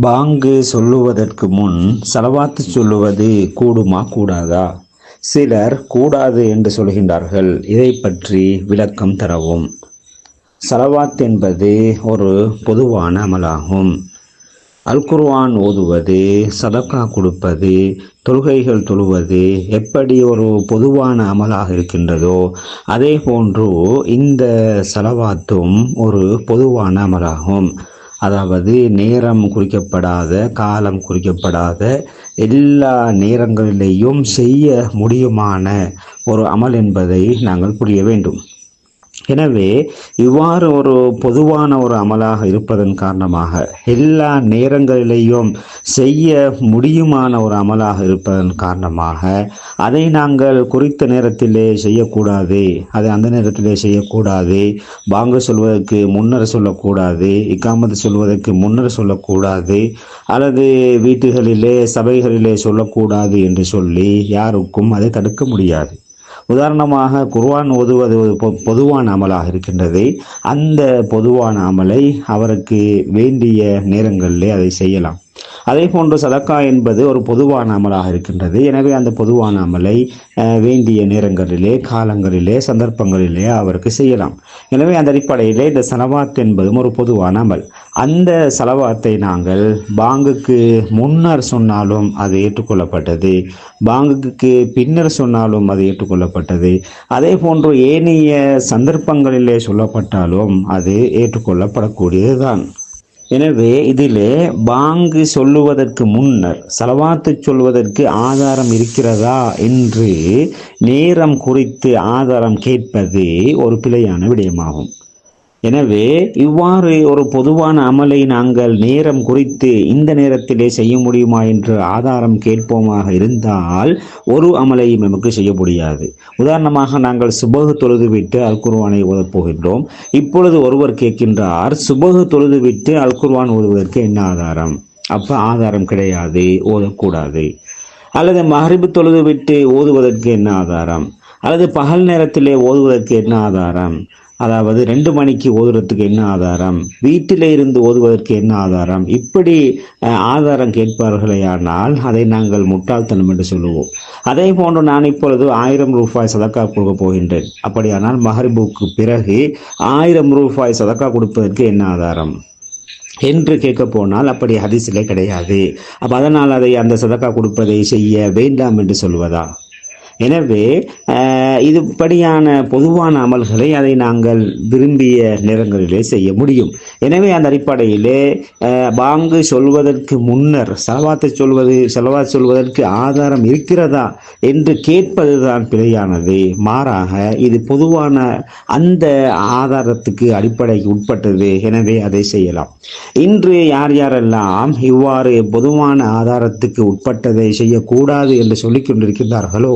பாங்கு சொல்லுவதற்கு முன் செலவாத்து சொல்லுவது கூடுமா கூடாதா? சிலர் கூடாது என்று சொல்கின்றார்கள். இதை பற்றி விளக்கம் தரவும். செலவாத் என்பது ஒரு பொதுவான அமலாகும். அல்குர்வான் ஓதுவது சதக்கா கொடுப்பது தொழுகைகள் தொழுவது எப்படி ஒரு பொதுவான அமலாக இருக்கின்றதோ அதே போன்று இந்த செலவாத்தும் ஒரு பொதுவான அமலாகும். அதாவது நேரம் குறிக்கப்படாத காலம் குறிக்கப்படாத எல்லா நேரங்களிலேயும் செய்ய முடியுமான ஒரு அமல் என்பதை நாங்கள் புரிய வேண்டும். எனவே இவ்வாறு ஒரு பொதுவான ஒரு அமலாக இருப்பதன் காரணமாக எல்லா நேரங்களிலேயும் செய்ய முடியுமான ஒரு அமலாக இருப்பதன் காரணமாக அதை நாங்கள் குறித்த நேரத்திலே செய்யக்கூடாது அதை அந்த நேரத்திலே செய்யக்கூடாது வாங்க சொல்வதற்கு முன்னர் சொல்லக்கூடாது இக்காமத்து சொல்வதற்கு முன்னர் சொல்லக்கூடாது அல்லது வீட்டுகளிலே சபைகளிலே சொல்லக்கூடாது என்று சொல்லி யாருக்கும் அதை தடுக்க முடியாது. உதாரணமாக குர்வான் ஓதுவது பொ- பொதுவான அமலாக இருக்கின்றது. அந்த பொதுவான அமலை அவருக்கு வேண்டிய நேரங்களிலே அதை செய்யலாம். அதே போன்று சதக்கா என்பது ஒரு பொதுவான அமலாக இருக்கின்றது. எனவே அந்த பொதுவான அமலை வேண்டிய நேரங்களிலே காலங்களிலே சந்தர்ப்பங்களிலே அவருக்கு செய்யலாம். எனவே அந்த அடிப்படையிலே இந்த சலவாத் என்பதும் ஒரு பொதுவான அமல். அந்த சலவாத்தை நாங்கள் பாங்குக்கு முன்னர் சொன்னாலும் அது ஏற்றுக்கொள்ளப்பட்டது. பாங்குக்கு பின்னர் சொன்னாலும் அது ஏற்றுக்கொள்ளப்பட்டது. அதே போன்று ஏனைய சந்தர்ப்பங்களிலே சொல்லப்பட்டாலும் அது ஏற்றுக்கொள்ளப்படக்கூடியதுதான். எனவே இதிலே பாங்கு சொல்லுவதற்கு முன்னர் செலவாத்து சொல்வதற்கு ஆதாரம் இருக்கிறதா என்று நேரம் குறித்து ஆதாரம் கேட்பது ஒரு பிழையான விடயமாகும். எனவே இவ்வாறு ஒரு பொதுவான அமலை நாங்கள் நேரம் குறித்து இந்த நேரத்திலே செய்ய முடியுமா என்று ஆதாரம் கேட்போமாக இருந்தால் ஒரு அமலையும் நமக்கு செய்ய முடியாது. உதாரணமாக நாங்கள் சுபகு தொழுது விட்டு அல்குர்வானை ஓதப் போகின்றோம் இப்பொழுது ஒருவர் கேட்கின்றார் சுபகு தொழுது விட்டு ஓதுவதற்கு என்ன ஆதாரம்? அப்ப ஆதாரம் கிடையாது ஓதக்கூடாது. அல்லது மஹரிபு தொழுது விட்டு ஓதுவதற்கு என்ன ஆதாரம்? அல்லது பகல் நேரத்திலே ஓதுவதற்கு என்ன ஆதாரம்? அதாவது ரெண்டு மணிக்கு ஓதுறதுக்கு என்ன ஆதாரம்? வீட்டிலே இருந்து ஓதுவதற்கு என்ன ஆதாரம்? இப்படி ஆதாரம் கேட்பார்களேயானால் அதை நாங்கள் முட்டாள்தனம் என்று சொல்லுவோம். அதே போன்று நான் இப்பொழுது ஆயிரம் ரூபாய் சதக்கா கொடுக்க போகின்றேன். அப்படியானால் மஹரிபுக்கு பிறகு ஆயிரம் ரூபாய் சதக்கா கொடுப்பதற்கு என்ன ஆதாரம்? என்று கேட்க போனால் அப்படி ஹதிசிலே கிடையாது. அப்போ அதனால் அதை அந்த சதக்கா கொடுப்பதை செய்ய வேண்டாம் என்று சொல்வதா? எனவே இதுபடியான பொதுவான அமல்களை அதை நாங்கள் விரும்பிய நேரங்களிலே செய்ய முடியும். எனவே அந்த அடிப்படையிலே பாங்கு சொல்வதற்கு முன்னர் செலவாத்தை சொல்வது செலவாத் சொல்வதற்கு ஆதாரம் இருக்கிறதா என்று கேட்பதுதான் பிழையானது. மாறாக இது பொதுவான அந்த ஆதாரத்துக்கு அடிப்படைக்கு உட்பட்டது. எனவே அதை செய்யலாம். இன்று யார் யாரெல்லாம் இவ்வாறு பொதுவான ஆதாரத்துக்கு உட்பட்டதை செய்யக்கூடாது என்று சொல்லிக் கொண்டிருக்கின்றார்களோ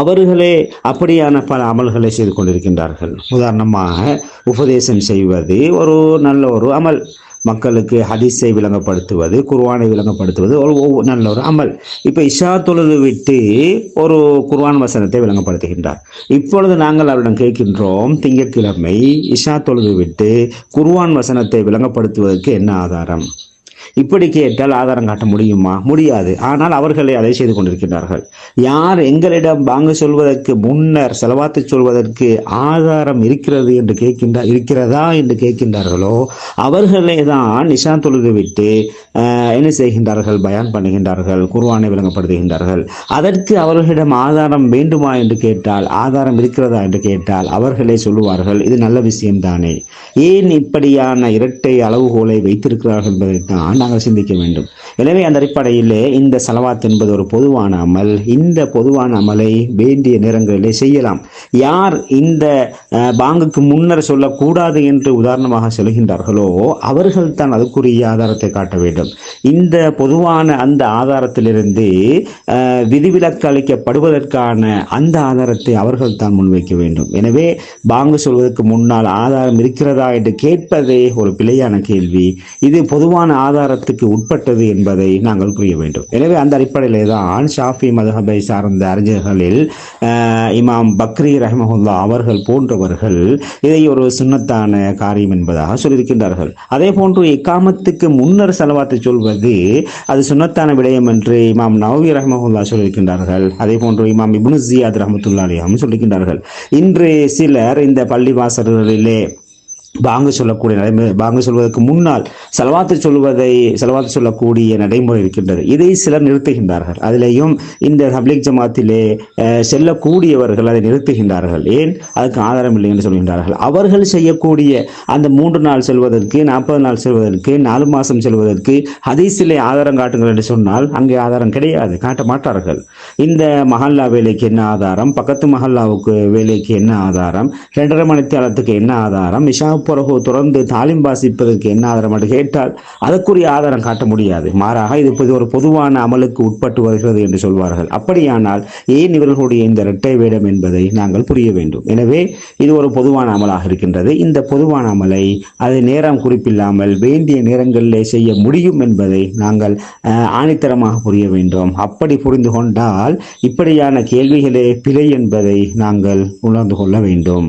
அவர்களே அப்படியான பல அமல்களை செய்து கொண்டிருக்கின்றார்கள். உதாரணமாக உபதேசம் செய்வது ஒரு நல்ல ஒரு அமல். மக்களுக்கு ஹதீஸை விளங்கப்படுத்துவது குர்வானை விளங்கப்படுத்துவது ஒரு நல்ல ஒரு அமல். இப்ப இஷா தொழுது விட்டு ஒரு குர்வான் வசனத்தை விளங்கப்படுத்துகின்றார். இப்பொழுது நாங்கள் அவரிடம் கேட்கின்றோம் திங்கட்கிழமை இஷா தொழுது விட்டு குர்வான் வசனத்தை விளங்கப்படுத்துவதற்கு என்ன ஆதாரம்? இப்படி கேட்டால் ஆதாரம் காட்ட முடியுமா? முடியாது. ஆனால் அவர்களை அதை செய்து கொண்டிருக்கிறார்கள் யார் எங்களிடம் வாங்க சொல்வதற்கு முன்னர் செலவாத்து சொல்வதற்கு ஆதாரம் இருக்கிறது என்று கேட்கின்ற இருக்கிறதா என்று கேட்கின்றார்களோ அவர்களே தான் நிஷா தொழுது விட்டு என்ன செய்கின்றார்கள்? பயான் பண்ணுகின்றார்கள் குர்வானை விளங்கப்படுத்துகின்றார்கள். அதற்கு அவர்களிடம் ஆதாரம் வேண்டுமா என்று கேட்டால் ஆதாரம் இருக்கிறதா என்று கேட்டால் அவர்களே சொல்லுவார்கள் இது நல்ல விஷயம்தானே. ஏன் இப்படியான இரட்டை அளவுகோலை வைத்திருக்கிறார்கள் என்பதைத்தான் நாங்கள் சிந்திக்க வேண்டும். எனவே அந்த அடிப்படையிலே இந்த சலவாத் என்பது ஒரு பொதுவான அமல். இந்த பொதுவான அமலை வேண்டிய நேரங்களிலே செய்யலாம். யார் இந்த பாங்குக்கு முன்னர் சொல்லக்கூடாது என்று உதாரணமாக சொல்கின்றார்களோ அவர்கள் தான் அதுக்குரிய ஆதாரத்தை காட்ட வேண்டும். இந்த பொதுவான அந்த ஆதாரத்திலிருந்து விதிவிலக்கு அளிக்கப்படுவதற்கான அந்த ஆதாரத்தை அவர்கள் தான் முன்வைக்க வேண்டும். எனவே பாங்கு சொல்வதற்கு முன்னால் ஆதாரம் இருக்கிறதா என்று கேட்பதே ஒரு பிழையான கேள்வி. இது பொதுவான ஆதார பொருளாதாரத்துக்கு உட்பட்டது என்பதை நாங்கள் புரிய வேண்டும். எனவே அந்த அடிப்படையிலே தான் ஷாஃபி மதுஹபை சார்ந்த அறிஞர்களில் இமாம் பக்ரி ரஹமஹுல்லா அவர்கள் போன்றவர்கள் இதை ஒரு சுன்னத்தான காரியம் என்பதாக சொல்லியிருக்கின்றார்கள். அதே போன்று இக்காமத்துக்கு முன்னர் செலவாத்தை சொல்வது அது சுன்னத்தான விடயம் என்று இமாம் நவவி ரஹமஹுல்லா சொல்லியிருக்கின்றார்கள். அதே போன்று இமாம் இப்னு ஜியாத் ரஹமத்துல்லா அலிஹம் சொல்லியிருக்கின்றார்கள். இன்று சிலர் இந்த பள்ளிவாசல்களிலே பாங்கு சொல்லக்கூடிய நிலைமை பாங்கு சொல்வதற்கு முன்னால் செலவாத்து சொல்வதை செலவாத்து சொல்லக்கூடிய நடைமுறை இருக்கின்றது. இதை சிலர் நிறுத்துகின்றார்கள். அதிலேயும் இந்த தப்லீக் ஜமாத்திலே செல்லக்கூடியவர்கள் அதை நிறுத்துகின்றார்கள். ஏன்? அதுக்கு ஆதாரம் இல்லை என்று சொல்கின்றார்கள். அவர்கள் செய்யக்கூடிய அந்த மூன்று நாள் செல்வதற்கு நாற்பது நாள் செல்வதற்கு நாலு மாதம் செல்வதற்கு ஹதீஸிலே ஆதாரம் காட்டுங்கள் என்று சொன்னால் அங்கே ஆதாரம் கிடையாது. காட்ட மாட்டார்கள். இந்த மஹல்லா வேலைக்கு என்ன ஆதாரம்? பக்கத்து மஹல்லாவுக்கு வேலைக்கு என்ன ஆதாரம்? ரெண்டரை மணித்தியாலத்துக்கு என்ன ஆதாரம்? இஷா பிறகு தொடர்ந்து தாலிம் வாசிப்பதற்கு என்ன ஆதாரம்? என்று கேட்டால் அதற்குரிய ஆதாரம் காட்ட முடியாது. மாறாக இது ஒரு பொதுவான அமலுக்கு உட்பட்டு வருகிறது என்று சொல்வார்கள். அப்படியானால் ஏன் இவர்களுடைய இந்த இரட்டை வேடம் என்பதை நாங்கள் புரிய வேண்டும். எனவே இது ஒரு பொதுவான அமலாக இருக்கின்றது. இந்த பொதுவான அமலை அது நேரம் குறிப்பில்லாமல் வேண்டிய நேரங்களிலே செய்ய முடியும் என்பதை நாங்கள் அஹ், ஆணித்தரமாக புரிய வேண்டும். அப்படி புரிந்து கொண்டால் இப்படியான கேள்விகளே பிழை என்பதை நாங்கள் உணர்ந்து கொள்ள வேண்டும்.